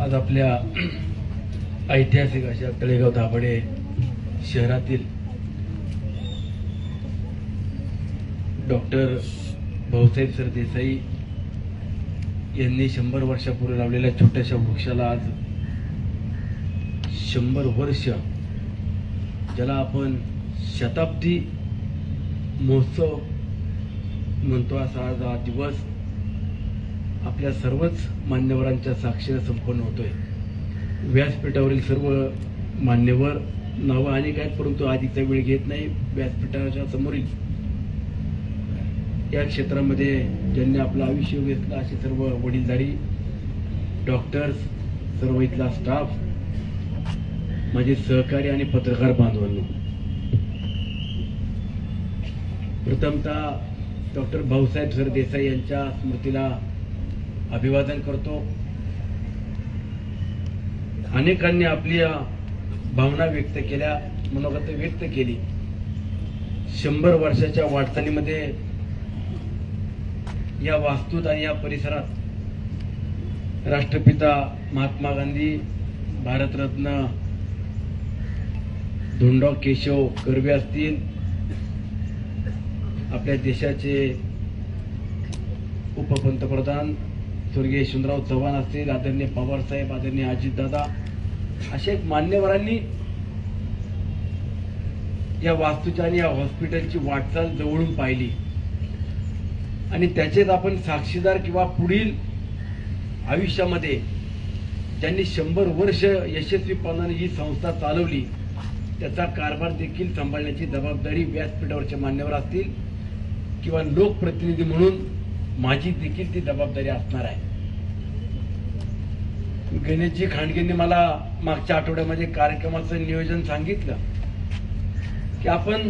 आज आपल्या ऐतिहासिक अशा तळेगाव दाभाडे शहरातील डॉक्टर भाऊसाहेब सरदेसाई यांनी शंभर वर्षापूर्वी लावलेल्या छोट्याशा वृक्षाला आज शंभर वर्ष ज्याला आपण शताब्दी महोत्सव म्हणतो असा आज हा दिवस आपल्या सर्वच मान्यवरांच्या साक्षीने संपन्न होतोय. व्यासपीठावरील सर्व मान्यवर नावं अनेक आहेत परंतु आधीचा वेळ घेत नाही व्यासपीठाच्या समोरील. या क्षेत्रामध्ये ज्यांनी आपलं आयुष्य घेतलं असे सर्व वडीलधारी डॉक्टर्स सर्व इथला स्टाफ माझे सहकारी आणि पत्रकार बांधवांनो. प्रथमतः डॉक्टर भाऊसाहेब सरदेसाई यांच्या स्मृतीला अभिवादन करतो. अनेकांनी आपली भावना व्यक्त केल्या मनोगत व्यक्त केली. शंभर वर्षाच्या वाटचालीमध्ये या वास्तूत आणि या परिसरात राष्ट्रपिता महात्मा गांधी भारतरत्न धोंडो केशव कर्वे असतील आपल्या देशाचे उपपंतप्रधान स्वर्गीय यशवंतराव चव्हाण असतील आदरणीय पवारसाहेब आदरणीय अजितदादा अशा एक मान्यवरांनी या वास्तूच्या आणि या हॉस्पिटलची वाटचाल जवळून पाहिली. आणि त्याचेच आपण साक्षीदार किंवा पुढील आयुष्यामध्ये ज्यांनी शंभर वर्ष यशस्वीपणाने ही संस्था चालवली त्याचा कारभार देखील सांभाळण्याची जबाबदारी व्यासपीठावरचे मान्यवर असतील किंवा लोकप्रतिनिधी म्हणून माझी देखील ती जबाबदारी असणार आहे. गणेशजी खांडगेंनी मला मागच्या आठवड्यामध्ये कार्यक्रमाचं नियोजन सांगितलं की आपण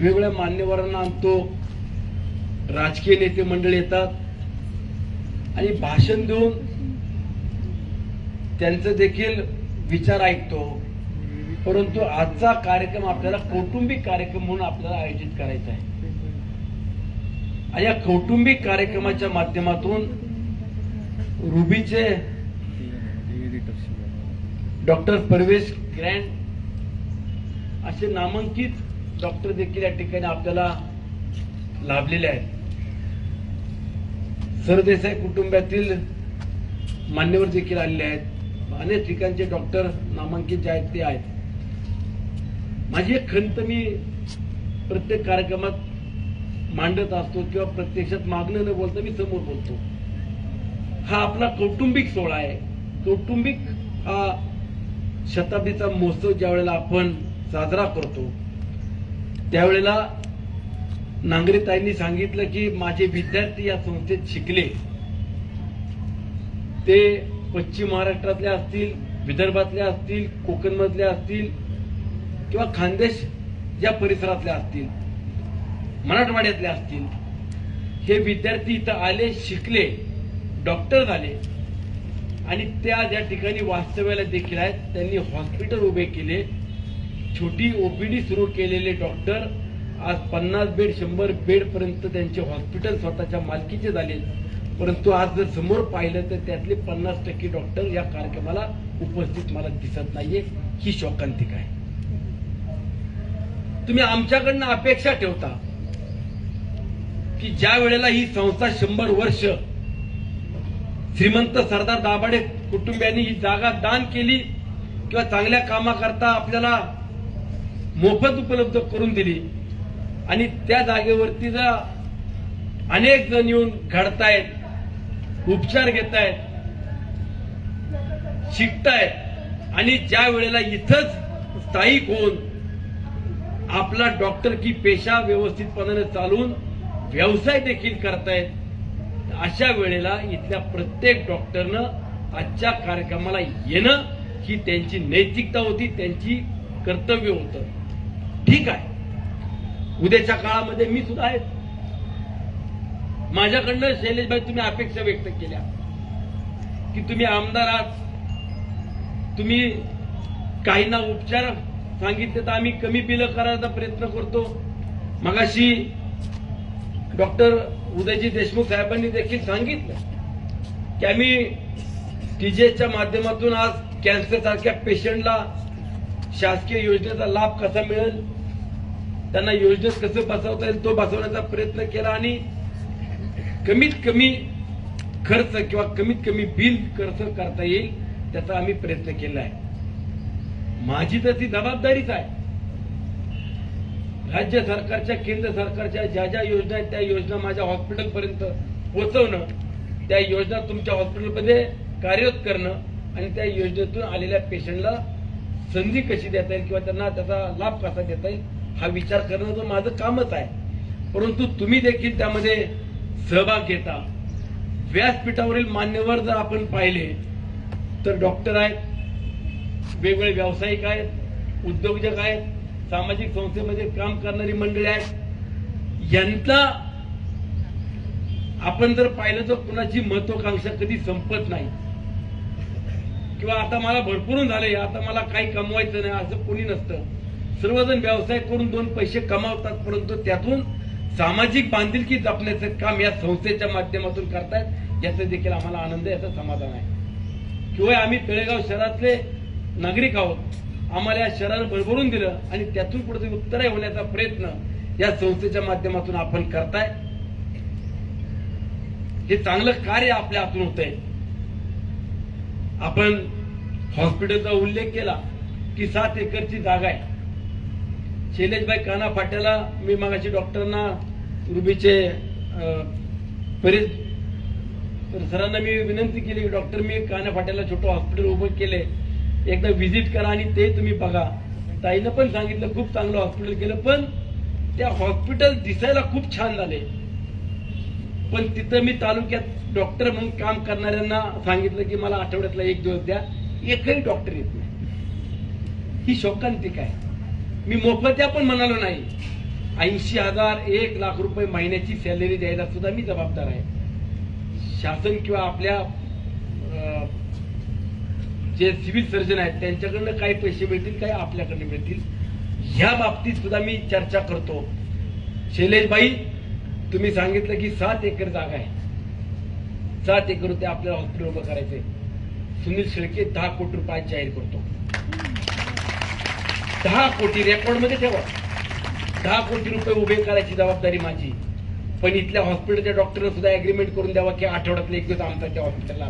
वेगवेगळ्या मान्यवरांना आणतो राजकीय नेते मंडळ येतात आणि भाषण देऊन त्यांचं देखील विचार ऐकतो. परंतु आजचा कार्यक्रम आपल्याला कौटुंबिक कार्यक्रम म्हणून आपल्याला आयोजित करायचा आहे. आणि या कौटुंबिक कार्यक्रमाच्या माध्यमातून रुबीचे डॉक्टर परवेश ग्रँड असे नामांकित डॉक्टर देखील या ठिकाणी आपल्याला लाभलेले आहेत. सरदेसाई कुटुंबातील मान्यवर देखील आलेले आहेत. अनेक ठिकाणचे डॉक्टर नामांकित जे आहेत ते आहेत. माझी एक खंत मी प्रत्येक कार्यक्रमात मांडत असतो किंवा प्रत्यक्षात मागणं न बोलता मी समोर बोलतो. हा आपला कौटुंबिक सोहळा आहे. कौटुंबिक हा शताब्दीचा महोत्सव ज्या वेळेला आपण साजरा करतो त्यावेळेला नांगरेताईंनी सांगितलं की माझे विद्यार्थी या संस्थेत शिकले. ते पश्चिम महाराष्ट्रातले असतील विदर्भातले असतील कोकणमधल्या असतील किंवा खानदेश या परिसरातले असतील मराठवाड्यातले असतील. हे विद्यार्थी इथं आले शिकले. डॉक्टर झाले. आणि त्या ज्या ठिकाणी वास्तव्याला देखील आहेत त्यांनी हॉस्पिटल उभे केले. छोटी ओपीडी सुरू केलेले डॉक्टर. आज पन्नास बेड शंभर बेडपर्यंत त्यांचे हॉस्पिटल स्वतःच्या मालकीचे झाले. परंतु आज जर समोर पाहिलं तर त्यातले पन्नास टक्के डॉक्टर या कार्यक्रमाला उपस्थित मला दिसत नाहीये. ही शोकांतिक आहे. तुम्ही आमच्याकडनं अपेक्षा ठेवता की ज्या वेळेला ही संस्था शंभर वर्ष श्रीमंत सरदार दाभाडे कुटुंबियांनी ही जागा दान केली किंवा चांगल्या कामाकरता आपल्याला मोफत उपलब्ध करून दिली. आणि त्या जागेवरती जर अनेक जण येऊन घडतायत उपचार घेत आहेत शिकतायत आणि ज्या वेळेला इथंच स्थायिक होऊन आपला डॉक्टर की पेशा व्यवस्थितपणाने चालून व्यवसाय देखील करतायत अशा वेळेला इथल्या प्रत्येक डॉक्टरनं आजच्या कार्यक्रमाला येणं ही त्यांची नैतिकता होती त्यांची कर्तव्य होतं. ठीक आहे. उद्याच्या काळामध्ये मी सुद्धा आहे. माझ्याकडनं शैलेशभाई तुम्ही अपेक्षा व्यक्त केल्या. की तुम्ही आमदार आहात. तुम्ही काहींना उपचार सांगितले तर आम्ही कमी बिलं करायचा प्रयत्न करतो. मगाशी डॉक्टर उदयजी देशमुख साहेबांनी देखील सांगितलं की आम्ही टीजेच्या माध्यमातून आज कॅन्सर सारख्या पेशंटला शासकीय योजनेचा लाभ कसा मिळेल त्यांना योजनेत कसं बसवता येईल तो बसवण्याचा प्रयत्न केला आणि कमीत कमी खर्च किंवा कमीत कमी बिल खर्च करता येईल त्याचा आम्ही प्रयत्न केला आहे. माझी तर ती जबाबदारीच आहे. राज्य सरकारच्या केंद्र सरकारच्या ज्या ज्या योजना आहेत त्या योजना माझ्या हॉस्पिटलपर्यंत पोहोचवणं त्या योजना तुमच्या हॉस्पिटलमध्ये कार्यरत करणं आणि त्या योजनेतून आलेल्या पेशंटला संधी कशी देता येईल किंवा त्यांना त्याचा लाभ कसा देता येईल हा विचार करणं तर माझं कामच आहे. परंतु तुम्ही देखील त्यामध्ये सहभाग घेता. व्यासपीठावरील मान्यवर जर आपण पाहिले तर डॉक्टर आहेत वेगवेगळे व्यावसायिक आहेत उद्योजक आहेत सामाजिक संस्थेमध्ये काम करणारी मंडळी आहेत. यांचा आपण जर पाहिलं तर कुणाची महत्वाकांक्षा कधी संपत नाही. किंवा आता मला भरपूरून झाले आता मला काही कमवायचं नाही असं कोणी नसतं. सर्वजण व्यवसाय करून दोन पैसे कमावतात परंतु त्यातून सामाजिक बांधिलकी जपण्याचं काम या संस्थेच्या माध्यमातून करतायत याचा देखील आम्हाला आनंद आहे, याचं समाधान आहे. किंवा आम्ही तळेगाव शहरातले नागरिक आहोत. आम्हाला या शहराला भरभरून दिलं आणि त्यातून कुठेतरी उत्तर होण्याचा प्रयत्न या संस्थेच्या माध्यमातून आपण करताय. हे चांगलं कार्य आपल्या हातून होत आहे आपण हॉस्पिटलचा उल्लेख केला की सात एकरची जागा आहे. शैलेशबाई काना फाट्याला मी मागाशी डॉक्टरांना रुबीचे अं, तर सरांना मी विनंती केली की डॉक्टर मी काना फाट्याला छोटं हॉस्पिटल उभं केले एकदा व्हिजिट करा आणि ते तुम्ही बघा. ताईनं पण सांगितलं खूप चांगलं हॉस्पिटल केलं पण त्या हॉस्पिटल दिसायला खूप छान झाले. पण तिथं मी तालुक्यात डॉक्टर म्हणून काम करणाऱ्यांना सांगितलं की मला आठवड्यातला एक दिवस द्या एकही डॉक्टर येत नाही. ही शोकांतिक आहे. मी मोफत्या पण म्हणालो नाही. ऐंशी हजार एक लाख रुपये महिन्याची सॅलरी द्यायला सुद्धा मी जबाबदार आहे. शासन किंवा आपल्या अं, जे सिव्हिल सर्जन आहेत त्यांच्याकडनं काही पैसे मिळतील काही आपल्याकडनं मिळतील. ह्या बाबतीत सुद्धा मी चर्चा करतो. शैलेशबाई तुम्ही सांगितलं की सात एकर जागा आहे. सात एकर होते आपल्याला हॉस्पिटल उभं करायचंय. सुनील शेळके दहा कोटी रुपयात जाहीर करतो. दहा कोटी रेकॉर्डमध्ये ठेवा. दहा कोटी रुपये उभे करायची जबाबदारी माझी. पण इथल्या हॉस्पिटलच्या डॉक्टरनं सुद्धा अग्रीमेंट करून द्यावा की आठवड्यातले एक दिवस आमचा त्या हॉस्पिटलला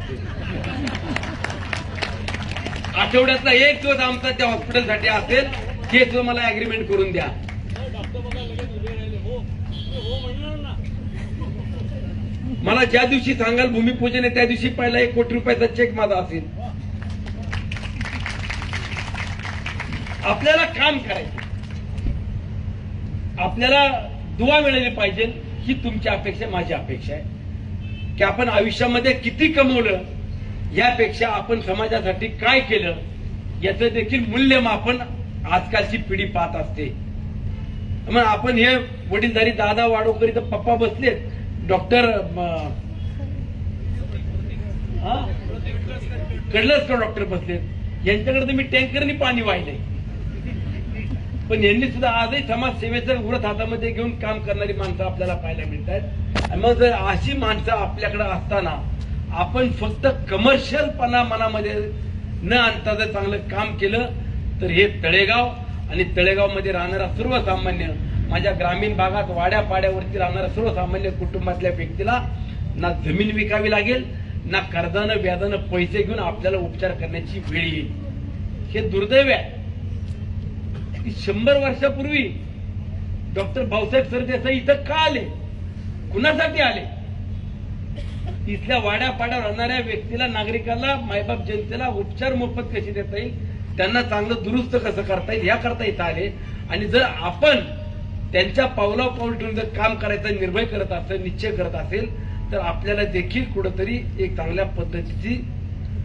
आठवड्यातला एक दिवस आमचा त्या हॉस्पिटलसाठी असेल हे सुद्धा मला अग्रीमेंट करून द्या. मला ज्या दिवशी सांगाल भूमिपूजन आहे त्या दिवशी पहिला एक कोटी रुपयाचा चेक माझा असेल. आपल्याला काम करायचं. आपल्याला दुवा मिळाली पाहिजे ही तुमची अपेक्षा माझी अपेक्षा आहे. की आपण आयुष्यामध्ये किती कमवलं यापेक्षा आपण समाजासाठी काय केलं? याचं देखील मूल्यमापन आजकालची पिढी पाहत असते. मग आपण हे वडीलधारी दादा वाडोकर इथं पप्पा बसलेत. डॉक्टर कडलंच का डॉक्टर बसलेत? यांच्याकडे तर मी टँकरनी पाणी वाहिले. पण यांनी सुद्धा आजही समाजसेवेचं उरत हातामध्ये घेऊन काम करणारी माणसं आपल्याला पाहायला मिळत आहेत मग जर अशी माणसं आपल्याकडे असताना आपण फक्त कमर्शियलपणा मनामध्ये न आणता जर चांगलं काम केलं तर हे तळेगाव आणि तळेगावमध्ये राहणारा सर्वसामान्य माझ्या ग्रामीण भागात वाड्यापाड्यावरती राहणारा राहणाऱ्या सर्वसामान्य कुटुंबातल्या व्यक्तीला ना जमीन विकावी लागेल ना कर्जानं व्याजानं पैसे घेऊन आपल्याला उपचार करण्याची वेळ येईल. हे दुर्दैव आहे. शंभर वर्षापूर्वी डॉक्टर भाऊसाहेब सरदेसाई इथं का आले? कुणासाठी आले? इथल्या वाड्या पाड्या राहणाऱ्या व्यक्तीला नागरिकाला मायबाप जनतेला उपचार मोफत कशी देता येईल? त्यांना चांगलं दुरुस्त कसं करता येईल? याकरता इथं आले. आणि जर आपण त्यांच्या पावला पाऊल ठेवून जर काम करायचं निर्भय करत असेल निश्चय करत असेल तर आपल्याला देखील कुठंतरी एक चांगल्या पद्धतीची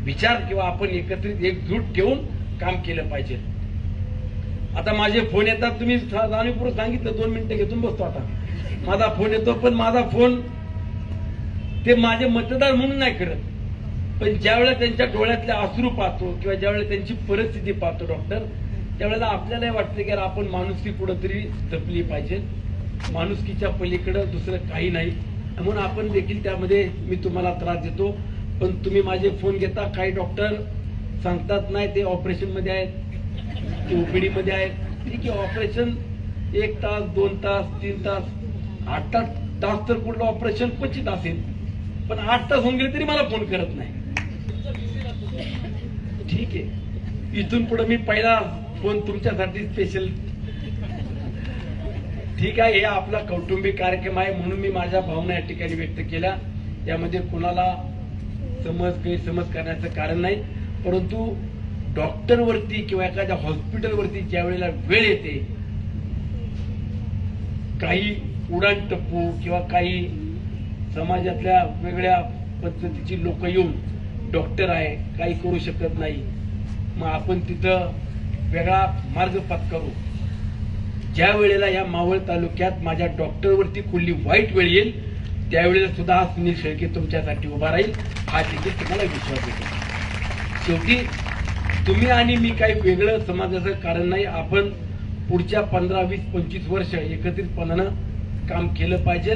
विचार किंवा आपण एकत्रित एकजूट ठेवून काम केलं पाहिजे. आता माझे फोन येतात. तुम्ही जाणीवपूर्वक सांगितलं. दोन मिनिटं घेतून बसतो आता. माझा फोन येतो पण माझा फोन ते माझे मतदार म्हणून नाही करत. पण ज्यावेळेला त्यांच्या डोळ्यातले आसरू पाहतो किंवा ज्यावेळेला त्यांची परिस्थिती पाहतो डॉक्टर त्यावेळेला आपल्यालाही वाटतं की आपण माणुसकी कुठंतरी जपली पाहिजे. माणुसकीच्या पलीकडं दुसरं काही नाही. म्हणून आपण देखील त्यामध्ये मी तुम्हाला त्रास देतो. पण तुम्ही माझे फोन घेता. काही डॉक्टर सांगतात नाही ते ऑपरेशनमध्ये आहेत ते ओपीडीमध्ये आहेत. ठीक आहे ऑपरेशन एक तास दोन तास तीन तास आठ तास तास तर कुठलं ऑपरेशन क्वचित असेल. पण आठ तास होऊन गेले तरी मला फोन करत नाही. ठीक आहे. इथून पुढे मी पहिला फोन तुमच्यासाठी स्पेशल ठीक आहे हे आपला कौटुंबिक कार्यक्रम आहे म्हणून मी माझ्या भावना या ठिकाणी व्यक्त केल्या. यामध्ये कुणाला समज गैरसमज करण्याचं कारण नाही. परंतु डॉक्टरवरती किंवा एखाद्या हॉस्पिटलवरती ज्या वेळेला वेळ येते काही उडाण टप्पू किंवा काही समाजातल्या वेगळ्या पद्धतीची लोक येऊन डॉक्टर आहे काही करू शकत नाही. मग आपण तिथं वेगळा मार्ग पत्करू ज्या वेळेला या मावळ तालुक्यात माझ्या डॉक्टरवरती कुठली वाईट वेळ येईल त्यावेळेला सुद्धा हा सुनील शेळके तुमच्यासाठी उभा राहील. हा देखील तुम्हाला विश्वास येतो शेवटी तुम्ही आणि मी काही वेगळं समाजाचं कारण नाही. आपण पुढच्या पंधरा वीस पंचवीस वर्ष एकत्रितपणानं काम केलं पाहिजे.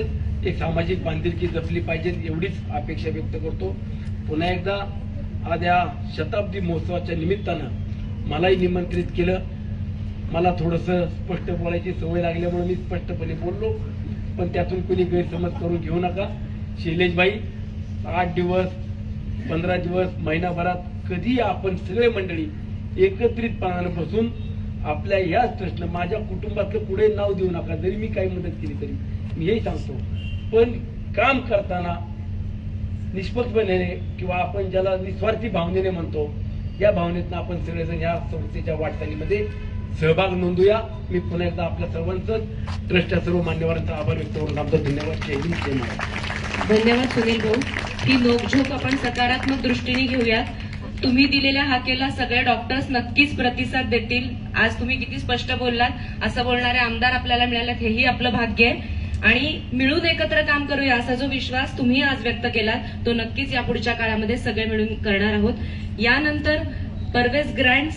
एक सामाजिक बांधिलकी जपली पाहिजे एवढीच अपेक्षा व्यक्त करतो. पुन्हा एकदा आज या शताब्दी महोत्सवाच्या निमित्तानं मलाही निमंत्रित केलं. मला थोडंसं स्पष्ट बोलायची सवय लागल्यामुळे मी स्पष्टपणे बोललो. पण त्यातून कोणी गैरसमज करून घेऊ नका. शैलेशबाई आठ दिवस पंधरा दिवस महिनाभरात कधी आपण सगळे मंडळी एकत्रितपणानं बसून आपल्या याच प्रश्न माझ्या कुटुंबातलं पुढे नाव देऊ नका. जरी मी काही मदत केली तरी. मी हेही सांगतो पण काम करताना निष्पक्षपणे किंवा आपण ज्याला निस्वार्थी भावनेने म्हणतो या भावनेतनं आपण सगळेजण या संस्थेच्या वाटचालीमध्ये सहभाग नोंदूया. मी पुन्हा एकदा आपल्या सर्वांचं ट्रस्टच्या सर्व मान्यवरांचा आभार व्यक्त करून आमचा धन्यवाद. जय हिंद जय महाराष्ट्र. धन्यवाद सुनील भाऊ. ही नोकझोक आपण सकारात्मक दृष्टीने घेऊयात. तुम्ही दिलेल्या हाकेला सगळे डॉक्टर्स नक्कीच प्रतिसाद देतील. आज तुम्ही किती स्पष्ट बोललात. असं बोलणारे आमदार आपल्याला मिळालेत. हेही आपलं भाग्य आहे. आणि मिळून एकत्र काम करूया असा जो विश्वास तुम्ही आज व्यक्त केलात तो नक्कीच या पुढच्या काळामध्ये सगळे मिळून करणार आहोत. यानंतर परवेज ग्रँड